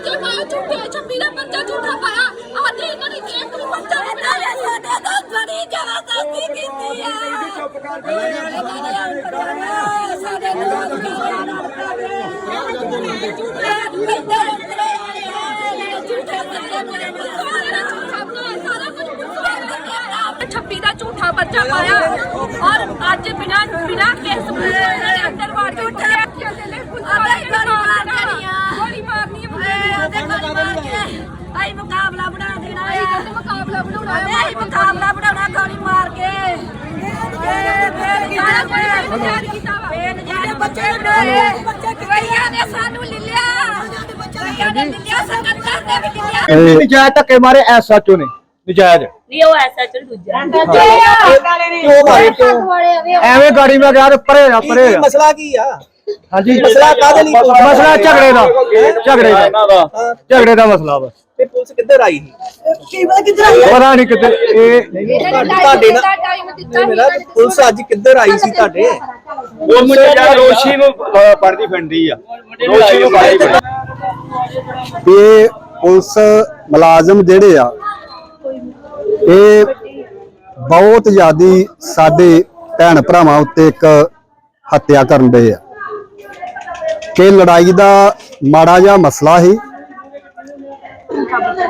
ਇਹ ਛੱਬੀ ਦਾ ਬੱਚਾ ਝੂਠਾ ਪਾਇਆ। ਆਦੇ ਇਹਨਾਂ ਨੇ ਇੱਕ ਵੀ ਬੱਚਾ ਨਹੀਂ ਪਾਇਆ ਸਾਡੇ ਤੋਂ ਬੜੀ ਜ਼ਬਰਦਸਤੀ ਕੀਤੀ ਆ। ਚੁੱਪ ਕਰ ਸਾਡੇ ਨਾਲ ਛੱਬੀ ਦਾ ਝੂਠਾ ਬੱਚਾ ਪਾਇਆ ਔਰ ਅੱਜ ਬਿਨਾ ਬਿਨਾ ਕੇਸ ਇਹਨਾਂ ਨੇ ਅੰਦਰ ਵਾੜ ਕੇ ਉੱਠਿਆ ਚੱਲੇ ਪੁਲਿਸ ਗੋਲੀ ਮਾਰਨੀ ਹੈ ਉਹਦੇ ਗੋਲੀ ਮਾਰ ਕੇ ਆਈ ਮੁਕਾਬਲਾ ਬਣਾ ਦੇਣਾ ਆਈ ਕਹਿੰਦੇ ਮੁਕਾਬਲਾ ਬਣਾਉਣਾ ਹੈ ਆਈ ਮੁਕਾਬਲਾ ਬਣਾਉਣਾ ਗੋਲੀ ਮਾਰ ਕੇ ਇਹ ਫੇਰ ਨਜਾਇਜ਼ ਕੀਤਾ ਵਾ। ਬੱਚੇ ਨੇ ਬੱਚੇ ਕਈਆਂ ਨੇ ਸਾਨੂੰ ਲਿਲਿਆ ਕਈਆਂ ਨੇ ਲਿਲਿਆ ਸੰਗਤਾਂ ਨੇ ਵੀ ਲਿਲਿਆ ਨਜਾਇਜ਼ ਧੱਕੇ ਮਾਰੇ ਐਸਐਚਓ ਨੇ। ਨਜਾਇਜ਼। ਨਹੀਂ ਉਹ ਐਸਾ ਚਲ ਦੂਜਾ। ਕਿਉਂ? ਮਾਰੇ ਕਿਉਂ ਐਵੇਂ ਗਾੜੀ ਮੈਂ ਗਿਆ ਤੇ ਪਰੇ ਨਾ ਪਰੇ ਨਾ। ਮਸਲਾ ਕੀ ਆ? ਹਾਂਜੀ। ਮਸਲਾ ਕਾਹਦੇ ਲਈ ਮਸਲਾ ਝਗੜੇ ਦਾ। ਝਗੜੇ ਦਾ। ਝਗੜੇ ਦਾ ਮਸਲਾ ਬਸ। ਤੇ ਪੁਲਿਸ ਕਿੱਧਰ ਆਈ ਸੀ? ਪਤਾ ਨਹੀਂ ਕਿਤੇ ਇਹ ਤੁਹਾਡੇ ਨਾਲ ਮੇਰਾ ਪੁਲਿਸ ਅੱਜ ਕਿੱਧਰ ਆਈ ਸੀ ਤੁਹਾਡੇ? ਉਹ ਮੁੰਡੇ ਜਾਂ ਰੋਸ਼ੀ ਨੂੰ ਅਹ, ਪੜਦੀ ਫਿਰਦੀ ਆ। ਰੋਸ਼ੀ ਨੂੰ ਪੜਦੀ ਫਿਰਦੀ ਇਹ ਪੁਲਿਸ ਮੁਲਾਜ਼ਮ ਜਿਹੜੇ ਆ ਇਹ ਬਹੁਤ ਜ਼ਿਆਦੀ ਸਾਡੇ ਭੈਣ ਭਰਾਵਾਂ ਉੱਤੇ ਇੱਕ ਹੱਤਿਆ ਕਰਨ ਦੇ ਆ। ਕਿ ਲੜਾਈ ਦਾ ਮਾੜਾ ਜਿਹਾ ਮਸਲਾ ਸੀ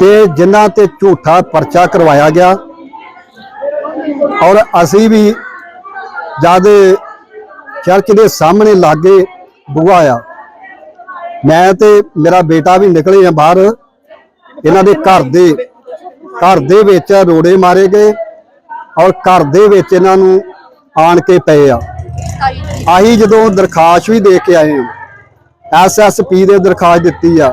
ਤੇ ਜਿਨ੍ਹਾਂ ਤੇ ਝੂਠਾ ਪਰਚਾ ਕਰਵਾਇਆ ਗਿਆ। ਔਰ ਅਸੀਂ ਵੀ ਜਦ ਚਰਚ ਦੇ ਸਾਹਮਣੇ ਲਾਗੇ ਬੂਹਾ ਆ। ਮੈਂ ਤੇ ਮੇਰਾ ਬੇਟਾ ਵੀ ਨਿਕਲੇ ਆ ਬਾਹਰ। ਇਹਨਾਂ ਦੇ ਘਰ ਦੇ ਘਰ ਦੇ ਵਿੱਚ ਰੋੜੇ ਮਾਰੇ ਗਏ ਔਰ ਘਰ ਦੇ ਵਿੱਚ ਇਹਨਾਂ ਨੂੰ ਆਣ ਕੇ ਪਏ ਆ। ਆਹੀ ਜਦੋਂ ਦਰਖਾਸਤ ਵੀ ਦੇ ਕੇ ਆਏ ਹਾਂ ਐਸਐਸਪੀ ਦੇ ਦਰਖਾਸਤ ਦਿੱਤੀ ਆ।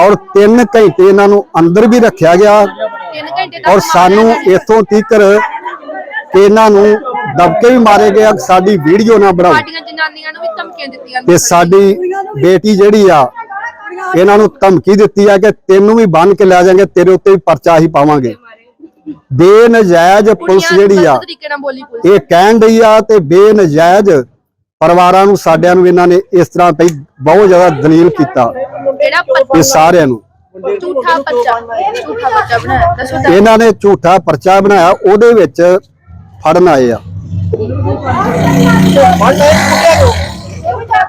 ਔਰ 3 ਘੰਟੇ ਇਹਨਾਂ ਨੂੰ ਅੰਦਰ ਵੀ ਰੱਖਿਆ ਗਿਆ। 3 ਘੰਟੇ ਔਰ ਸਾਨੂੰ ਇੱਥੋਂ ਤੀਕਰ ਕਿ ਇਹਨਾਂ ਨੂੰ ਦਬਕੇ ਵੀ ਮਾਰੇ ਗਏ ਸਾਡੀ ਵੀਡੀਓ ਨਾ ਬਣਾਓ। ਸਾਡੀਆਂ ਜਨਾਨੀਆਂ ਨੂੰ ਵੀ ਧਮਕੀਆਂ ਦਿੱਤੀਆਂ ਤੇ ਸਾਡੀ ਬੇਟੀ ਜਿਹੜੀ ਆ ਇਹਨਾਂ ਨੂੰ ਧਮਕੀ ਦਿੱਤੀ ਆ ਕਿ ਤੈਨੂੰ ਵੀ ਬੰਨ ਕੇ ਲੈ ਜਾਾਂਗੇ ਤੇਰੇ ਉੱਤੇ ਵੀ ਪਰਚਾ ਹੀ ਪਾਵਾਂਗੇ। ਬੇਨਜਾਇਜ਼ ਪੁਲਿਸ ਜਿਹੜੀ ਆ ਇਹ ਕਹਿਣ ਡਈ ਆ ਤੇ ਬੇਨਜਾਇਜ਼ ਪਰਿਵਾਰਾਂ ਨੂੰ ਸਾਡਿਆਂ ਨੂੰ ਇਹਨਾਂ ਨੇ ਇਸ ਤਰ੍ਹਾਂ ਪਈ ਬਹੁਤ ਜ਼ਿਆਦਾ ਦਲੀਲ ਕੀਤਾ। ਇਹ ਸਾਰਿਆਂ ਨੂੰ। ਝੂਠਾ ਬੱਚਾ ਝੂਠਾ ਬੱਚਾ ਬਣਾਇਆ। ਦੱਸੋ ਤਾਂ। ਇਹਨਾਂ ਨੇ ਝੂਠਾ ਪਰਚਾ ਬਣਾਇਆ ਉਹਦੇ ਵਿੱਚ ਫੜਨ ਆਏ ਆ।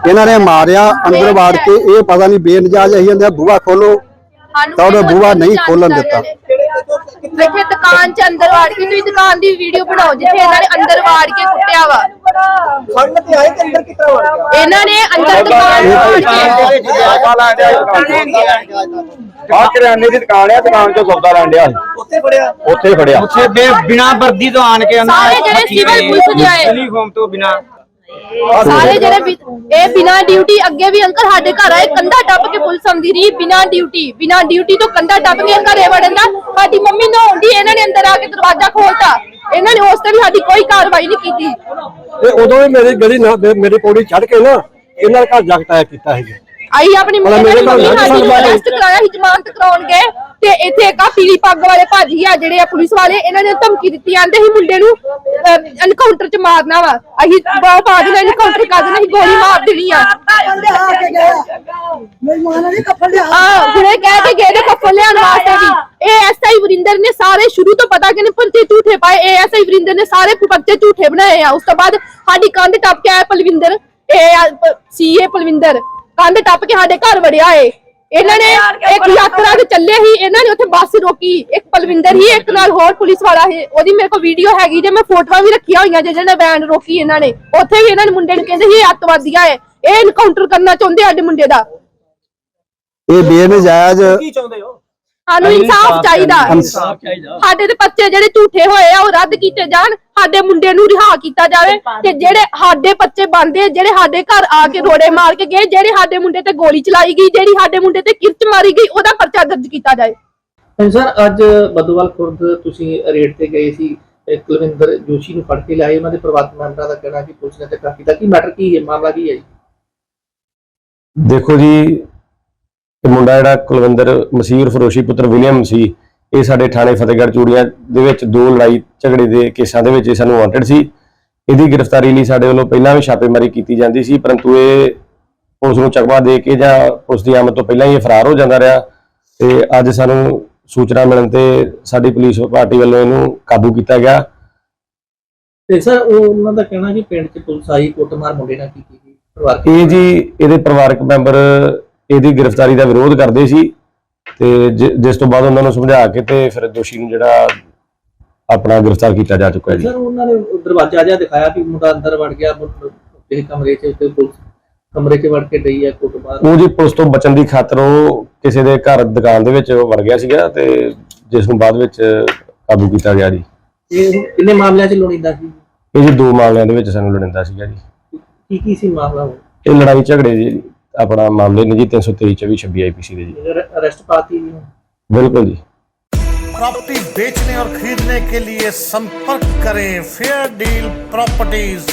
ਇਹਨਾਂ ਨੇ ਮਾਰਿਆ ਅੰਦਰ ਵਾੜ ਕੇ। ਇਹ ਪਤਾ ਨਹੀਂ ਬੇਨਜਾਇਜ਼ ਅਸੀਂ ਜਾਂਦੇ ਬੂਹਾ ਖੋਲੋ। ਸਾਨੂੰ ਤਾਂ ਕੋਈ ਬੂਹਾ ਨਹੀਂ ਖੋਲਣ ਦਿੱਤਾ। ਦਿੱਤਾ। ਇੱਥੇ ਦੁਕਾਨ 'ਚ ਅੰਦਰ ਵਾੜ ਕੇ ਤੁਸੀਂ ਦੁਕਾਨ ਦੀ ਵੀਡੀਓ ਬਣਾਓ ਜਿੱਥੇ ਇਹਨਾਂ ਨੇ ਅੰਦਰ ਵਾੜ ਕੇ ਕੁੱਟਿਆ ਵਾ। ਫੜਨ ਤੇ ਆਏ ਤੇ ਅੰਦਰ ਕਿੱਥੇ ਵੜ ਗਿਆ? ਇਹਨਾਂ ਨੇ ਅੰਦਰ ਦੁਕਾਨ ਵਾੜ ਕੇ ਆ ਕਰਿਆਨੇ ਦੀ ਦੁਕਾਨ ਆ ਦੁਕਾਨ ਚੋਂ ਸੌਦਾ ਲੈਣ ਡਿਆ ਸੀ। ਉੱਥੇ ਫੜਿਆ? ਉੱਥੇ ਫੜਿਆ। ਉੱਥੇ ਬੇ ਬਿਨਾ ਵਰਦੀ ਤੋਂ ਆਣ ਕੇ ਸਾਰੇ ਜਿਹੜੇ ਸਿਵਲ ਪੁਲਿਸ ਦੇ ਆਏ। ਯੂਨੀਫਾਰਮ ਤੋਂ ਬਿਨਾ। ਸਾਰੇ ਜਿਹੜੇ ਵੀ- ਇਹ ਬਿਨਾ ਡਿਊਟੀ ਅੱਗੇ ਵੀ ਅੰਕਲ ਸਾਡੇ ਘਰ ਆਏ ਕੰਧਾ ਟੱਪ ਕੇ ਪੁਲਿਸ ਆਉਂਦੀ ਰਹੀ ਬਿਨਾ ਡਿਊਟੀ ਬਿਨਾ ਡਿਊਟੀ ਤੋਂ ਕੰਧਾ ਟੱਪ ਕੇ ਘਰੇ ਵੜਨ ਦਾ। ਸਾਡੀ ਮੰਮੀ ਨਹਾਉਂਦੀ ਇਹਨਾਂ ਨੇ ਅੰਦਰ ਆ ਕੇ ਦਰਵਾਜ਼ਾ ਖੋਲਤਾ ਇਹਨਾਂ ਨੇ ਉਸ ਤੇ ਵੀ ਸਾਡੀ ਕੋਈ ਕਾਰਵਾਈ ਨਹੀਂ ਕੀਤੀ। ਤੇ ਉਦੋਂ ਵੀ ਮੇਰੀ ਗਲੀ ਨਾ ਮੇਰੀ ਪੌੜੀ ਚੜ ਕੇ ਨਾ ਇਹਨਾਂ ਦੇ ਘਰ ਜਾ ਕੇ ਟਾਇਆ ਕੀਤਾ ਸੀ ਆਈ ਆਪਣੀ ਭਲਾ ਮੇਰੇ ਨੇ ਨਾਲ ਮੰਮੀ ਨਾ ਸਾਡੀ ਨੂੰ ਕਰਵਾਏ। ਅਰੈਸਟ ਕਰਾਇਆ ਸੀ ਜ਼ਮਾਨਤ ਕਰਾਉਣ ਗਏ ਤੇ ਇੱਥੇ ਇੱਕ ਆ ਪੀਲੀ ਪੱਗ ਵਾਲੇ ਭਾਜੀ ਆ ਜਿਹੜੇ ਆ ਪੁਲਿਸ ਵਾਲੇ ਇਹਨਾਂ ਨੇ ਧਮਕੀ ਦਿੱਤੀ ਜਾਂਦੇ ਸੀ ਮੁੰਡੇ ਨੂੰ ਐਨਕਾਊਂਟਰ ਚ ਮਾਰਨਾ ਵਾ। ਅਸੀਂ ਬਹੁਤ ਬਾਅਦ ਨਾਲ ਐਨਕਾਊਂਟਰ ਕਰ ਦੇਣਾ ਸੀ ਗੋਲੀ ਮਾਰ ਦੇਣੀ ਆ। ਹਾਂ ਹੁਣੇ ਕਹਿ ਕੇ ਗਏ ਨੇ ਕੱਫਲ ਲਿਆਉਣ ਵਾਸਤੇ ਵੀ। ਐਸਆਈ ਵਰਿੰਦਰ ਨੇ ਸਾਰੇ ਸ਼ੁਰੂ ਤੋਂ ਪਤਾ ਕਿ ਨੇ ਪਰਚੇ ਝੂਠੇ ਪਾਏ। ਐਸਆਈ ਵਰਿੰਦਰ ਨੇ ਸਾਰੇ ਪਰਚੇ ਝੂਠੇ ਬਣਾਏ ਆ। ਉਸ ਤੋਂ ਬਾਅਦ ਸਾਡੀ ਕੰਧ ਟੱਪ ਕੇ ਆਇਆ ਪਲਵਿੰਦਰ। ਇਹ ਸੀਏ ਪਲਵਿੰਦਰ। ਕੰਧ ਟੱਪ ਕੇ ਸਾਡੇ ਘਰ ਵੜਿਆ ਏ। ਇਹਨਾਂ ਨੇ ਇੱਕ ਯਾਤਰਾ ਤੇ ਚੱਲੇ ਸੀ। ਇਹਨਾਂ ਨੇ ਉੱਥੇ ਬੱਸ ਰੋਕੀ। ਇੱਕ ਪਲਵਿੰਦਰ ਹੀ ਇੱਕ ਨਾਲ ਹੋਰ ਪੁਲਿਸ ਵਾਲਾ ਸੀ। ਉਹਦੀ ਮੇਰੇ ਕੋਲ ਵੀਡੀਓ ਹੈਗੀ ਜੇ ਮੈਂ ਫੋਟੋਆਂ ਵੀ ਰੱਖੀਆਂ ਹੋਈਆਂ ਜਿਹਨੇ ਵੈਨ ਰੋਕੀ ਇਹਨਾਂ ਨੇ। ਉੱਥੇ ਵੀ ਇਹਨਾਂ ਨੇ ਮੁੰਡੇ ਨੂੰ ਕਹਿੰਦੇ ਸੀ ਇਹ ਅੱਤਵਾਦੀਆਂ ਏ। ਇਹ ਐਨਕਾਊਂਟਰ ਕਰਨਾ ਚਾਹੁੰਦੇ ਸਾਡੇ ਮੁੰਡੇ ਦਾ। ਇਹ ਬੇਨਜਾਇਜ਼ ਕੀ ਚਾਹੁੰਦੇ ਹੋ? ਸਾਨੂੰ ਇਨਸਾਫ ਚਾਹੀਦਾ ਇਨਸਾਫ਼ ਸਾਡੇ ਦੇ ਬੱਚੇ ਜਿਹੜੇ ਝੂਠੇ ਹੋਏ ਆ ਉਹ ਰੱਦ ਕੀਤੇ ਜਾਣ ਸਾਡੇ ਮੁੰਡੇ ਨੂੰ ਰਿਹਾ ਕੀਤਾ ਜਾਵੇ ਤੇ ਜਿਹੜੇ ਸਾਡੇ ਬੱਚੇ ਬੰਦੇ ਜਿਹੜੇ ਸਾਡੇ ਘਰ ਆ ਕੇ ਰੋੜੇ ਮਾਰ ਕੇ ਗਏ ਜਿਹੜੇ ਸਾਡੇ ਮੁੰਡੇ ਤੇ ਗੋਲੀ ਚਲਾਈ ਗਈ ਜਿਹੜੀ ਸਾਡੇ ਮੁੰਡੇ ਤੇ ਕਿਰਚ ਮਾਰੀ ਗਈ ਉਹਦਾ ਪਰਚਾ ਦਰਜ ਕੀਤਾ ਜਾਏ। ਸਰ ਅੱਜ ਬਦੋਵਾਲ ਖੁਰਦ ਤੁਸੀਂ ਰੇਡ ਤੇ ਗਏ ਸੀ ਕੁਲਵਿੰਦਰ ਜੋਸ਼ੀ ਨੂੰ ਫੜ ਕੇ ਲਾਏ ਉਹਨਾਂ ਦੇ ਪਰਿਵਾਰਕ ਮੈਂਬਰਾਂ ਦਾ ਕਹਿਣਾ ਕਿ ਪੁਲਿਸ ਨੇ ਧੱਕਾ ਕੀਤਾ। ਕੀ ਮੈਟਰ ਕੀ ਹੈ? ਮਾਮਲਾ ਕੀ ਹੈ ਜੀ? ਦੇਖੋ ਜੀ ਇਹ ਮੁੰਡਾ ਜਿਹੜਾ ਕੁਲਵਿੰਦਰ ਮਸੀਰ ਫਰੋਸ਼ੀ ਪੁੱਤਰ ਵਿਲੀਅਮ ਸੀ ਇਹ ਸਾਡੇ ਥਾਣੇ ਫਤਿਹਗੜ੍ਹ ਚੂੜੀਆਂ ਦੇ ਵਿੱਚ ਦੋ ਲੜਾਈ ਝਗੜੇ ਦੇ ਕੇਸਾਂ ਦੇ ਵਿੱਚ ਇਹ ਸਾਨੂੰ ਵਾਂਟਡ ਸੀ। ਇਹਦੀ ਗ੍ਰਿਫਤਾਰੀ ਲਈ ਸਾਡੇ ਵੱਲੋਂ ਪਹਿਲਾਂ ਵੀ ਛਾਪੇਮਾਰੀ ਕੀਤੀ ਜਾਂਦੀ ਸੀ ਪਰੰਤੂ ਇਹ ਪੁਲਿਸ ਨੂੰ ਚਕਮਾ ਦੇ ਕੇ ਜਾਂ ਪੁਲਿਸ ਦੀ ਆਮਦ ਤੋਂ ਪਹਿਲਾਂ ਹੀ ਫਰਾਰ ਹੋ ਜਾਂਦਾ ਰਿਹਾ ਤੇ ਅੱਜ ਸਾਨੂੰ ਸੂਚਨਾ ਮਿਲਣ ਤੇ ਸਾਡੀ ਪੁਲਿਸ ਪਾਰਟੀ ਵੱਲੋਂ ਇਹਨੂੰ ਕਾਬੂ ਕੀਤਾ ਗਿਆ। ਤੇ ਸਰ ਉਹ ਉਹਨਾਂ ਦਾ ਕਹਿਣਾ ਕਿ ਪਿੰਡ 'ਚ ਪੁਲਿਸ ਆਈ ਕੁੱਟਮਾਰ ਮੁੰਡੇ ਨਾਲ ਕੀਤੀ ਗਈ ਪਰਿਵਾਰਕ ਇਹ ਜੀ ਇਹਦੇ ਪਰਿਵਾਰਕ ਮੈਂਬਰ ਇਹਦੀ ਗ੍ਰਿਫਤਾਰੀ ਦਾ ਵਿਰੋਧ ਕਰਦੇ ਸੀ ਤੇ ਜਿਸ ਤੋਂ ਬਾਅਦ ਉਹਨਾਂ ਨੂੰ ਸਮਝਾ ਕੇ ਤੇ ਫਿਰ ਦੋਸ਼ੀ ਨੂੰ ਜਿਹੜਾ ਆਪਣਾ ਗ੍ਰਿਫਤਾਰ ਕੀਤਾ ਜਾ ਚੁੱਕਾ ਹੈ ਜੀ। ਸਰ ਉਹਨਾਂ ਨੇ ਦਰਵਾਜ਼ਾ ਜਿਹਾ ਦਿਖਾਇਆ ਕਿ ਮੁੰਡਾ ਅੰਦਰ ਵੜ ਗਿਆ ਇਹ ਕਮਰੇ 'ਚ ਤੇ ਪੁਲਿਸ ਕਮਰੇ 'ਚ ਵੜ ਕੇ ਡਈ ਹੈ ਕੁੱਟਮਾਰ। ਉਹ ਜੀ ਪੁਲਿਸ ਤੋਂ ਬਚਣ ਦੀ ਖਾਤਰ ਉਹ ਕਿਸੇ ਦੇ ਘਰ ਦੁਕਾਨ ਦੇ ਵਿੱਚ ਵੜ ਗਿਆ ਸੀਗਾ ਤੇ ਜਿਸ ਨੂੰ ਬਾਅਦ ਵਿੱਚ ਕਾਬੂ ਕੀਤਾ ਗਿਆ ਜੀ। ਇਹ ਕਿੰਨੇ ਮਾਮਲਿਆਂ 'ਚ ਲੋੜੀਂਦਾ ਸੀ? ਇਹ ਜੀ ਦੋ ਮਾਮਲਿਆਂ ਦੇ ਵਿੱਚ ਸਾਨੂੰ ਲੜਿੰਦਾ ਸੀਗਾ ਜੀ। ਕੀ ਕੀ ਸੀ ਮਾਮਲਾ ਉਹ? ਇਹ ਲੜਾਈ ਝਗੜੇ ਜੀ। ਆਪਣਾ ਮਾਮਲੇ ਨੇ ਜੀ 323 24 26 ਆਈਪੀਸੀ ਦੇ ਜੀ ਅਰੈਸਟ ਪਾਤੀ ਵੀ ਬਿਲਕੁਲ ਜੀ प्रॉपर्टी बेचने और खरीदने के लिए संपर्क करें फेयर डील प्रॉपर्टीज